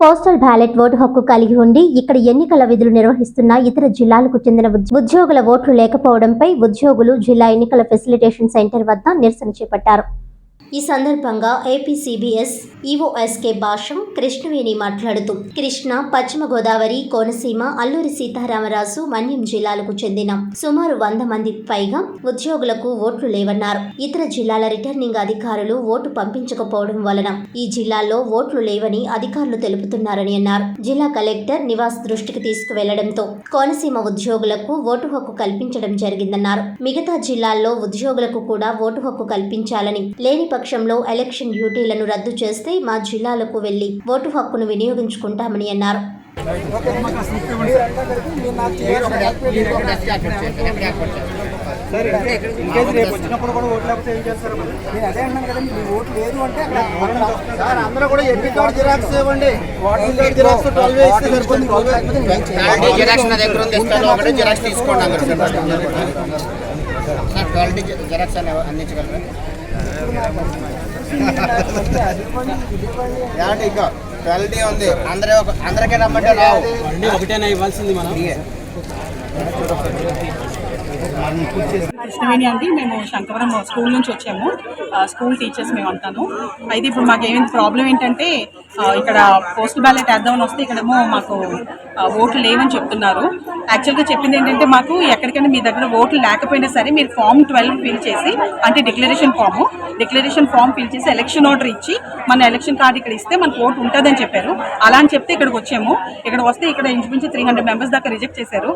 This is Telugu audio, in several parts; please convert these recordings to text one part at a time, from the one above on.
పోస్టల్ బ్యాలెట్ ఓటు హక్కు కలిగి ఉండి ఇక్కడ ఎన్నికల విధులు నిర్వహిస్తున్న ఇతర జిల్లాలకు చెందిన ఉద్యోగుల ఓట్లు లేకపోవడంపై ఉద్యోగులు జిల్లా ఎన్నికల ఫెసిలిటేషన్ సెంటర్ వద్ద నిరసన చేపట్టారు. ఈ సందర్భంగా ఏపీసీబీఎస్ ఈఓఎస్కే భాషం కృష్ణవేణి మాట్లాడుతూ కృష్ణ పశ్చిమ గోదావరి కోనసీమ అల్లూరి సీతారామరాజు మన్యం జిల్లాలకు చెందిన సుమారు వంద మంది పైగా ఉద్యోగులకు ఓట్లు లేవన్నారు. ఇతర జిల్లాల రిటర్నింగ్ అధికారులు ఓటు పంపించకపోవడం వలన ఈ జిల్లాల్లో ఓట్లు లేవని అధికారులు తెలుపుతున్నారని అన్నారు. జిల్లా కలెక్టర్ నివాస్ దృష్టికి తీసుకువెళ్ళడంతో కోనసీమ ఉద్యోగులకు ఓటు హక్కు కల్పించడం జరిగిందన్నారు. మిగతా జిల్లాల్లో ఉద్యోగులకు కూడా ఓటు హక్కు కల్పించాలని లేని పక్షంలో ఎలక్షన్ డ్యూటీలను రద్దు చేస్తే మా జిల్లాలకు వెళ్ళి ఓటు హక్కును వినియోగించుకుంటామని అన్నారు అందరూ కూడా కార్డు జిరాక్స్ ఇవ్వండి ఓటర్ కార్డు జిరాక్స్ ట్వెల్వ్ సరిపోతుంది జిరాక్స్ నా దగ్గర ఉంది ఒకటి జిరాక్స్ తీసుకోండి జిరాక్స్ అందించగలరా ఏమంటే ఇంకా క్వాలిటీ ఉంది. అందరూ ఒక- అందరికీ రమ్మంటే రావు. ఒకటేనా ఇవ్వాల్సింది మనం? కృష్ణవేణి అండి మేము శంకవరం స్కూల్ నుంచి వచ్చాము. స్కూల్ టీచర్స్ మేము అంతాను అయితే ఇప్పుడు మాకు ఏమైంది ప్రాబ్లం ఏంటంటే ఇక్కడ పోస్టల్ బ్యాలెట్ వేద్దామని వస్తే ఇక్కడేమో మాకు ఓట్లు లేవని చెప్తున్నారు. యాక్చువల్గా చెప్పింది ఏంటంటే మాకు ఎక్కడికైనా మీ దగ్గర ఓట్లు లేకపోయినా సరే మీరు ఫామ్ ట్వెల్వ్ ఫిల్ చేసి అంటే declaration form declaration form fill చేసి ఎలక్షన్ ఆర్డర్ ఇచ్చి మన ఎలక్షన్ కార్డు ఇక్కడ ఇస్తే మనకు ఓటు ఉంటుందని చెప్పారు. అలా అని చెప్తే ఇక్కడికి వచ్చాము. ఇక్కడ వస్తే ఇక్కడ ఇంచుమించి త్రీ హండ్రెడ్ మెంబర్స్ దాకా రిజెక్ట్ చేశారు.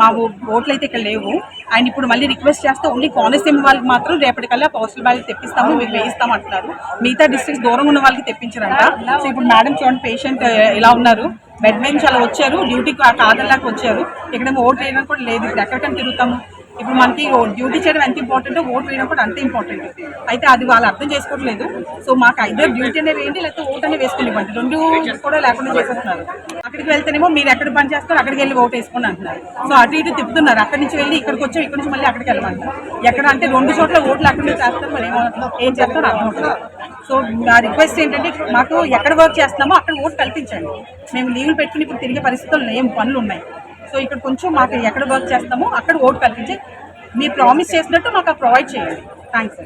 మా ఓట్లు అయితే ఇక్కడ లేవు. అండ్ ఇప్పుడు మళ్ళీ రిక్వెస్ట్ చేస్తే ఓన్లీ కోనసీమ వాళ్ళకి మాత్రం రేపటికల్లా పోస్టల్ బ్యాలెట్ తెప్పిస్తాము మీకు వేయిస్తాం అంటున్నారు మిగతా డిస్ట్రిక్ట్స్ దూరం ఉన్న వాళ్ళకి తెప్పించారంట. సో ఇప్పుడు మేడం చూడండి పేషెంట్ ఇలా ఉన్నారు. బెడ్ మీద నుంచి అలా వచ్చారు డ్యూటీకి కాదల్లాగా వచ్చారు. ఇక్కడేమో ఓటు వేయడం కూడా లేదు ఇప్పుడు ఎక్కడికైనా తిరుగుతాము. ఇప్పుడు మనకి డ్యూటీ చేయడం ఎంత ఇంపార్టెంట్ ఓట్ వేయడం కూడా అంతే ఇంపార్టెంట్. అయితే అది వాళ్ళు అర్థం చేసుకోవట్లేదు. సో మాకు ఐదర్ డ్యూటీ అనేది ఏంటి లేకపోతే ఓటు అనేది వేసుకుని ఇవ్వండి. రెండు కూడా లేకుండా చేసేస్తున్నారు. అక్కడికి వెళ్తేనేమో మీరు ఎక్కడ పని చేస్తారో అక్కడికి వెళ్ళి ఓటు వేసుకుని అంటున్నారు. సో అటు ఇటు తిప్పుతున్నారు. అక్కడి నుంచి వెళ్ళి ఇక్కడికి వచ్చాం ఇక్కడ నుంచి మళ్ళీ అక్కడికి వెళ్ళమంటారు ఎక్కడ అంటే రెండు చోట్ల ఓట్లు అక్కడ నుంచి చేస్తారు మరి ఏమో ఏం చేస్తారో అర్థం అవుతుంది సో నా రిక్వెస్ట్ ఏంటంటే మాకు ఎక్కడ వర్క్ చేస్తున్నామో అక్కడ ఓటు కల్పించండి. మేము లీవ్లు పెట్టుకుని ఇప్పుడు తిరిగే పరిస్థితుల్లో ఏం పనులు ఉన్నాయి. సో ఇక్కడ కొంచెం మాకు ఎక్కడ వర్క్ చేస్తామో అక్కడ ఓటు కల్పించి మీరు ప్రామిస్ చేసినట్టు మాకు ప్రొవైడ్ చేయండి. థ్యాంక్స్